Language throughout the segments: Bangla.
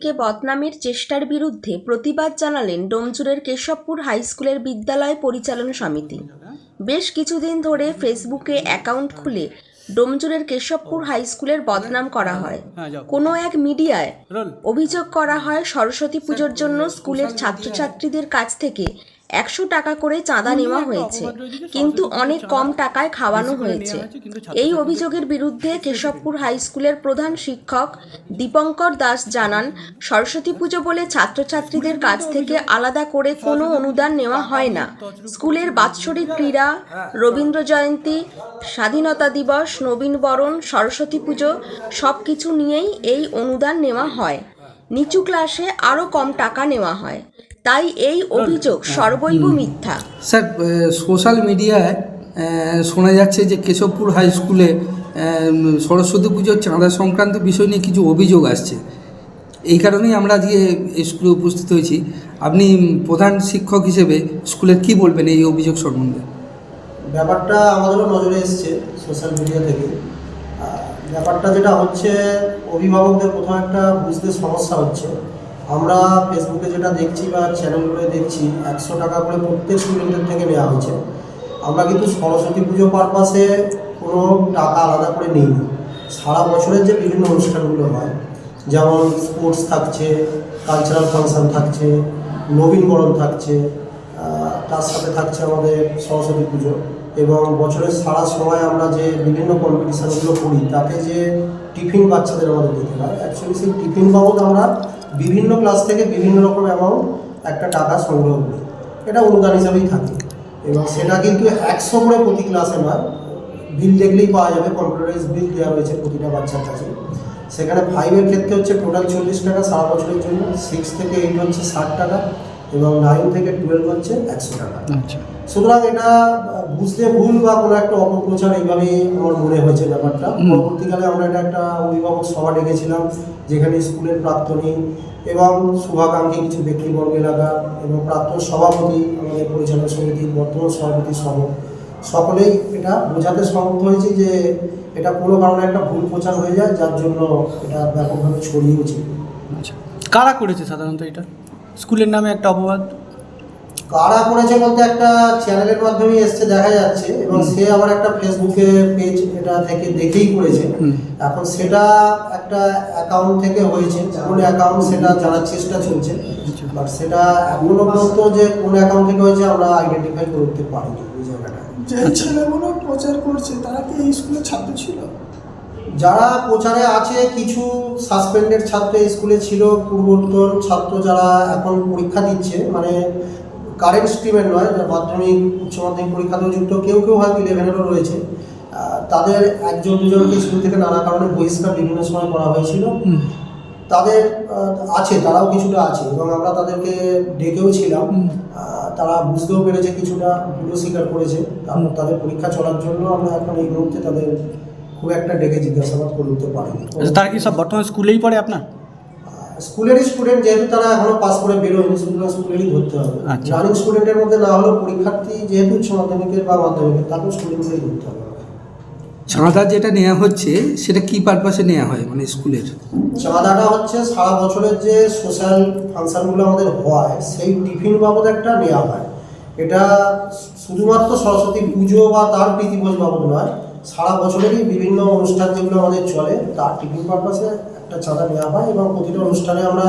ছাত্রছাত্রীকে বদনামের চেষ্টার বিরুদ্ধে প্রতিবাদ জানালেন ডোমজুরের কেশবপুর হাইস্কুলের বিদ্যালয় পরিচালন সমিতি। বেশ কিছুদিন ধরে ফেসবুকে অ্যাকাউন্ট খুলে ডোমজুরের কেশবপুর হাইস্কুলের বদনাম করা হয়। কোনো এক মিডিয়ায় অভিযোগ করা হয় সরস্বতী পুজোর জন্য স্কুলের ছাত্রছাত্রীদের কাছ থেকে একশো টাকা করে চাঁদা নেওয়া হয়েছে কিন্তু অনেক কম টাকায় খাওয়ানো হয়েছে। এই অভিযোগের বিরুদ্ধে কেশবপুর হাই স্কুলের প্রধান শিক্ষক দীপঙ্কর দাস জানান সরস্বতী পুজো বলে ছাত্রছাত্রীদের কাছ থেকে আলাদা করে কোনো অনুদান নেওয়া হয় না। স্কুলের বাৎসরিক ক্রীড়া রবীন্দ্র জয়ন্তী স্বাধীনতা দিবস নবীন বরণ সরস্বতী পুজো সব কিছু নিয়েই এই অনুদান নেওয়া হয়। নিচু ক্লাসে আরও কম টাকা নেওয়া হয়। তাই এই অভিযোগ সর্বৈব মিথ্যা। স্যার সোশ্যাল মিডিয়ায় শোনা যাচ্ছে যে কেশবপুর হাই স্কুলে সরস্বতী পুজোর চাঁদা সংক্রান্ত বিষয় নিয়ে কিছু অভিযোগ আসছে। এই কারণেই আমরা আজকে এই স্কুলে উপস্থিত হয়েছি। আপনি প্রধান শিক্ষক হিসেবে স্কুলের কি বলবেন এই অভিযোগ সম্বন্ধে? ব্যাপারটা আমাদেরও নজরে এসছে সোশ্যাল মিডিয়া থেকে। ব্যাপারটা যেটা হচ্ছে অভিভাবকদের প্রথম একটা বুঝতে সমস্যা হচ্ছে। আমরা ফেসবুকে যেটা দেখছি বা চ্যানেলগুলো দেখছি, একশো টাকা করে প্রত্যেক স্টুডেন্টের থেকে নেওয়া হয়েছে। আমরা কিন্তু সরস্বতী পুজো পারপাসে কোনো টাকা আলাদা করে নিই সারা বছরের যে বিভিন্ন অনুষ্ঠানগুলো হয়, যেমন স্পোর্টস থাকছে কালচারাল ফাংশন থাকছে নবীনবরণ থাকছে তার সাথে থাকছে আমাদের সরস্বতী পুজো। এবং বছরের সারা সময় আমরা যে বিভিন্ন কম্পিটিশানগুলো করি, তাতে যে টিফিন বাচ্চাদের আমাদের দিতে হয়। অ্যাকচুয়ালি সেই টিফিন বাবদ আমরা বিভিন্ন ক্লাস থেকে বিভিন্ন রকম অ্যামাউন্ট একটা টাকা সংগ্রহ করি। এটা অনুদান হিসাবেই থাকে। এবং সেটা কিন্তু একশো করে প্রতি ক্লাসে নয় বিল দেখলেই পাওয়া যাবে কম্পিউটারাইজ বিল দেওয়া রয়েছে প্রতিটা বাচ্চার কাছে। সেখানে ফাইভের ক্ষেত্রে হচ্ছে টোটাল চল্লিশ টাকা, সারা বছরের জন্য সিক্স থেকে এইট হচ্ছে ষাট টাকা, এবং নাইন থেকে টুয়েলভ হচ্ছে একশো টাকা। আচ্ছা। সুতরাং এটা বুঝতে ভুল বা কোনো একটা অপপ্রচার এইভাবেই আমার মনে হয়েছে ব্যাপারটা। পরবর্তীকালে আমরা এটা একটা অভিভাবক সভা ডেকেছিলাম যেখানে স্কুলের প্রাক্তনী এবং শুভাকাঙ্ক্ষী কিছু ব্যক্তিবর্গ এলাকা এবং প্রাক্তন সভাপতি আমাদের পরিচালনা সমিতির বর্তমান সভাপতি সহ সকলেই এটা বোঝাতে সমর্থ হয়েছে যে এটা কোনো কারণে একটা ভুল প্রচার হয়ে যায় যার জন্য এটা ব্যাপকভাবে ছড়িয়েছে আচ্ছা। কারা করেছে সাধারণত এটা? স্কুলের নামে একটা অপবাদ? কারা করেছে বলতে একটা চ্যানেলের মাধ্যমে এসছে দেখা যাচ্ছে এবং সে আবার একটা ফেসবুকে পেজ এটা থেকে দেখেই করেছে। এখন সেটা একটা অ্যাকাউন্ট থেকে হয়েছে কোন অ্যাকাউন্ট সেটা জানার চেষ্টা চলছে বাট সেটা এখনও পর্যন্ত যে কোন অ্যাকাউন্ট থেকে হয়েছে আমরা আইডেন্টিফাই করতে পারিনি ওই জায়গাটা। যে ছেলেগুলো প্রচার করছে তারা কি এই স্কুলের ছাত্র ছিল? যারা প্রচারে আছে কিছু সাসপেন্ডেড ছাত্র স্কুলে ছিল পূর্বতন ছাত্র যারা এখন পরীক্ষা দিচ্ছে মানে কারেন্ট স্ট্রিমের নয় যারা মাধ্যমিক উচ্চ মাধ্যমিক পরীক্ষাতেও যুক্ত কেউ কেউ হয়তো ইলেভেনেরও রয়েছে। তাদের একজন দুজনকে স্কুল থেকে নানা কারণে বহিষ্কার বিভিন্ন সময় করা হয়েছিল। তাদের আছে তারাও কিছুটা আছে এবং আমরা তাদেরকে ডেকেও ছিলাম। তারা বুঝতেও পেরেছে কিছুটা ভুলও স্বীকার করেছে। তারপর তাদের পরীক্ষা চলার জন্য আমরা এখন এই মুহূর্তে তাদের খুব একটা ডেকে জিজ্ঞাসাবাদ করে উঠতে পারিনি। আচ্ছা তারা কি সব বর্তমান স্কুলেই পড়ে আপনার? স্কুলেরই স্টুডেন্ট যেহেতু তারা এখনও পাস করে বেরোয়নি সুতরাং স্কুলেরই ধরতে হবে। আচ্ছা। রানিং স্টুডেন্টের মধ্যে না হলেও পরীক্ষার্থী যেহেতু উচ্চ মাধ্যমিকের বা মাধ্যমিকের তাকেও স্টুডেন্টকেই ধরতে হবে। চাঁদা যেটা নেওয়া হচ্ছে সেটা কি পারপাসে নেওয়া হয় মানে স্কুলের? চাঁদাটা হচ্ছে সারা বছরের যে সোশ্যাল ফাংশনগুলো আমাদের হয় সেই টিফিন বাবদ একটা নেওয়া হয়। এটা শুধুমাত্র সরস্বতী পুজো বা তার প্রীতিভোজ বাবদ নয় সারা বছরেরই বিভিন্ন অনুষ্ঠান যেগুলো আমাদের চলে, তার টিফিন পারপাসে একটা চাঁদা নেওয়া হয় এবং প্রতিটা অনুষ্ঠানে আমরা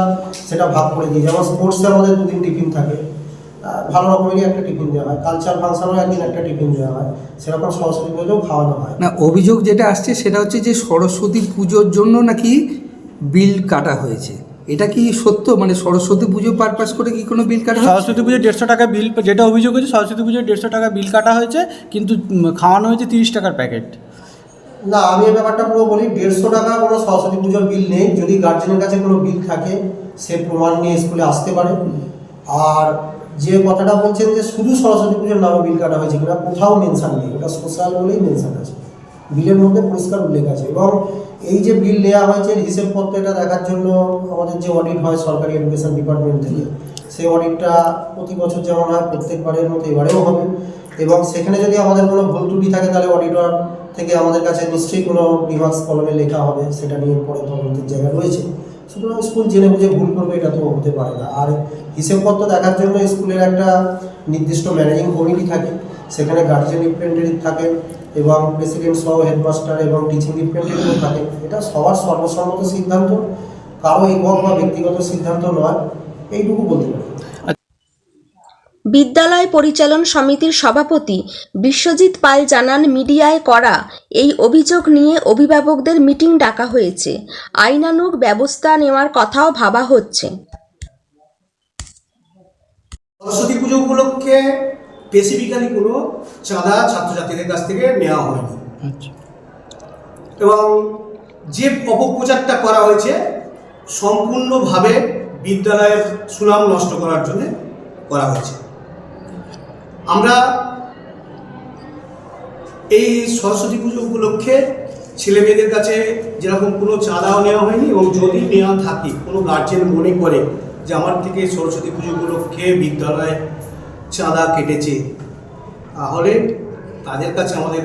সেটা ভাগ করে দিই। যেমন স্পোর্টসে আমাদের দুদিন টিফিন থাকে। ভালো রকমেরই একটা টিফিন দেওয়া হয়। কালচার ফাংশনেও একদিন একটা টিফিন দেওয়া হয়। সেরকম সরস্বতী পুজোতেও খাওয়ানো হয়। না, অভিযোগ যেটা আসছে সেটা হচ্ছে যে সরস্বতী পুজোর জন্য নাকি বিল কাটা হয়েছে। এটা কি সত্য? মানে সরস্বতী পুজো পারপাস করে কি কোনো বিল কাটা সরস্বতী পুজোর দেড়শো টাকা বিল যেটা অভিযোগ হয়েছে সরস্বতী পুজোর দেড়শো টাকা বিল কাটা হয়েছে কিন্তু খাওয়ানো হয়েছে তিরিশ টাকার প্যাকেট না আমি এই ব্যাপারটা পুরো বলি দেড়শো টাকা কোনো সরস্বতী পুজোর বিল নেই। যদি গার্জেনের কাছে কোনো বিল থাকে সে প্রমাণ নিয়ে স্কুলে আসতে পারে। আর যে কথাটা বলছেন যে শুধু সরস্বতী পুজোর নামে বিল কাটা হয়েছে কিনা কোথাও মেনশন নেই। ওটা সোশ্যাল বলেই মেনশন আছে। বিলের মধ্যে পরিষ্কার উল্লেখ আছে এবং এই যে বিল নেওয়া হয়েছে হিসেবপত্র এটা দেখার জন্য আমাদের যে অডিট হয় সরকারি এডুকেশন ডিপার্টমেন্ট থেকে, সেই অডিটটা প্রতি বছর যেমন হয় প্রত্যেকবারের মতো এবারেও হবে এবং সেখানে যদি আমাদের কোনো ভুল ত্রুটি থাকে তাহলে অডিটর থেকে আমাদের কাছে নিশ্চয়ই কোনো রিমার্কস কলমে লেখা হবে, সেটা নিয়ে পরে তদন্তের জায়গা রয়েছে। সুতরাং স্কুল জেনে বুঝে ভুল করবে এটা তো হতে পারে না। আর হিসেবপত্র দেখার জন্য স্কুলের একটা নির্দিষ্ট ম্যানেজিং কমিটি থাকে, সেখানে গার্জিয়ান রিপ্রেজেন্টেটিভ থাকে এবং প্রেসিডেন্ট সহ হেডমাস্টার এবং টিচিং রিপ্রেজেন্টেটিভও থাকে। এটা সবার সর্বসম্মত সিদ্ধান্ত কারও একক বা ব্যক্তিগত সিদ্ধান্ত নয়। এইটুকু বলতে পারি। বিদ্যালয় পরিচালন সমিতির সভাপতি বিশ্বজিৎ পাল জানান মিডিয়ায় করা এই অভিযোগ নিয়ে অভিভাবকদের মিটিং ডাকা হয়েছে। আইনানুগ ব্যবস্থা নেওয়ার কথাও ভাবা হচ্ছে। সরস্বতী পুজো উপলক্ষে স্পেসিফিক্যালি কোনো চাঁদা ছাত্রছাত্রীদের কাছ থেকে নেওয়া হয়নি। আচ্ছা। এবং যে অপপ্রচারটা করা হয়েছে সম্পূর্ণভাবে বিদ্যালয়ের সুনাম নষ্ট করার জন্য করা হয়েছে। আমরা এই সরস্বতী পুজো উপলক্ষে ছেলে মেয়েদের কাছে যেরকম কোনো চাঁদাও নেওয়া হয়নি এবং যদি নেওয়া থাকে কোনো গার্জেন মনে করে যে আমার থেকে সরস্বতী পুজো উপলক্ষে বিদ্যালয়ে চাঁদা কেটেছে। তাহলে তাদের কাছে আমাদের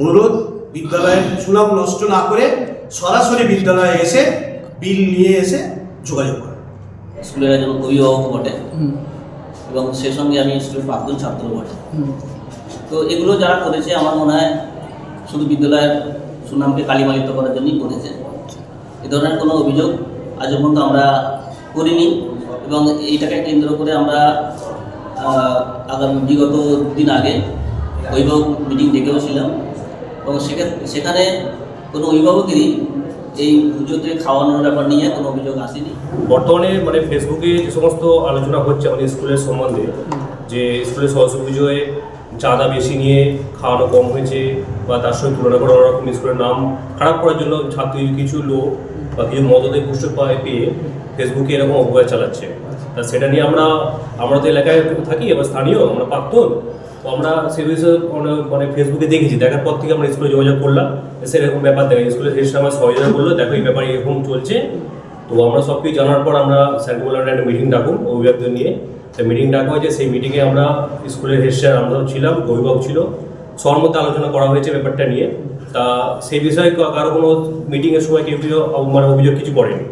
অনুরোধ বিদ্যালয়ের সুনাম নষ্ট না করে সরাসরি বিদ্যালয়ে এসে বিল নিয়ে এসে যোগাযোগ করে। স্কুলের একজন অভিভাবক বটে। এবং সে সঙ্গে আমি স্কুলের প্রাক্তন ছাত্র বটে। তো এগুলো যারা করেছে আমার মনে হয় শুধু বিদ্যালয়ের সুনামকে কালিমালিত করার জন্যই করেছে। এ ধরনের কোনো অভিযোগ আজ পর্যন্ত আমরা করিনি। এবং এইটাকে কেন্দ্র করে আমরা আগামী বিগত দিন আগে অভিভাবক মিটিং ডেকেও ছিলাম। এবং সেখানে কোনো অভিভাবকেরই এই পুজোতে খাওয়ানোর ব্যাপার নিয়ে কোনো অভিযোগ আসেনি। বর্তমানে মানে ফেসবুকে যে সমস্ত আলোচনা হচ্ছে আমাদের স্কুলের সম্বন্ধে, যে স্কুলের সরস্বতী পুজোয় চাঁদা বেশি নিয়ে খাওয়ানো কম হয়েছে বা তার সঙ্গে তুলনা করে ওরকম স্কুলের নাম খারাপ করার জন্য ছাত্রী কিছু লোক বা কিছু মদতে পুষ্ট পায় পেয়ে ফেসবুকে এরকম অপবাদ চালাচ্ছে। তা সেটা নিয়ে আমরা আমরা তো এলাকায় থাকি, এবার স্থানীয়, আমরা প্রাক্তন, তো আমরা সে বিষয়ে মানে ফেসবুকে দেখেছি। দেখার পর থেকে আমরা স্কুলে যোগাযোগ করলাম, এসে এরকম ব্যাপার দেখা। স্কুলের হেড আমার সহযোগিতা করল, দেখো এই ব্যাপারে এরকম চলছে। তো আমরা সব কিছু জানার পর আমরা স্যারকে বললাম একটা মিটিং ডাকুন অভিভাবকদের নিয়ে। তো মিটিং ডাকা হয়েছে, সেই মিটিংয়ে আমরা স্কুলের হেড স্যার, আমরাও ছিলাম, অভিভাবক ছিল। সবার মধ্যে আলোচনা করা হয়েছে ব্যাপারটা নিয়ে। তা সেই বিষয়ে কারও কোনো মিটিংয়ের সময় কেউ কেউ মানে অভিযোগ কিছু করেনি।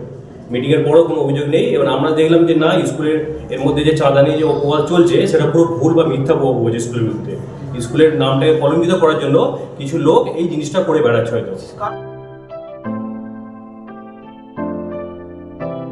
মিটিংয়ের পরেও কোনো অভিযোগ নেই। এবং আমরা দেখলাম যে না, স্কুলের এর মধ্যে যে চাঁদা নিয়ে যে অপবাদ চলছে, সেটা পুরো ভুল বা মিথ্যা অপবাদ স্কুলের বিরুদ্ধে। স্কুলের নামটাকে কলঙ্কিত করার জন্য কিছু লোক এই জিনিসটা করে বেড়াচ্ছে হয়তো।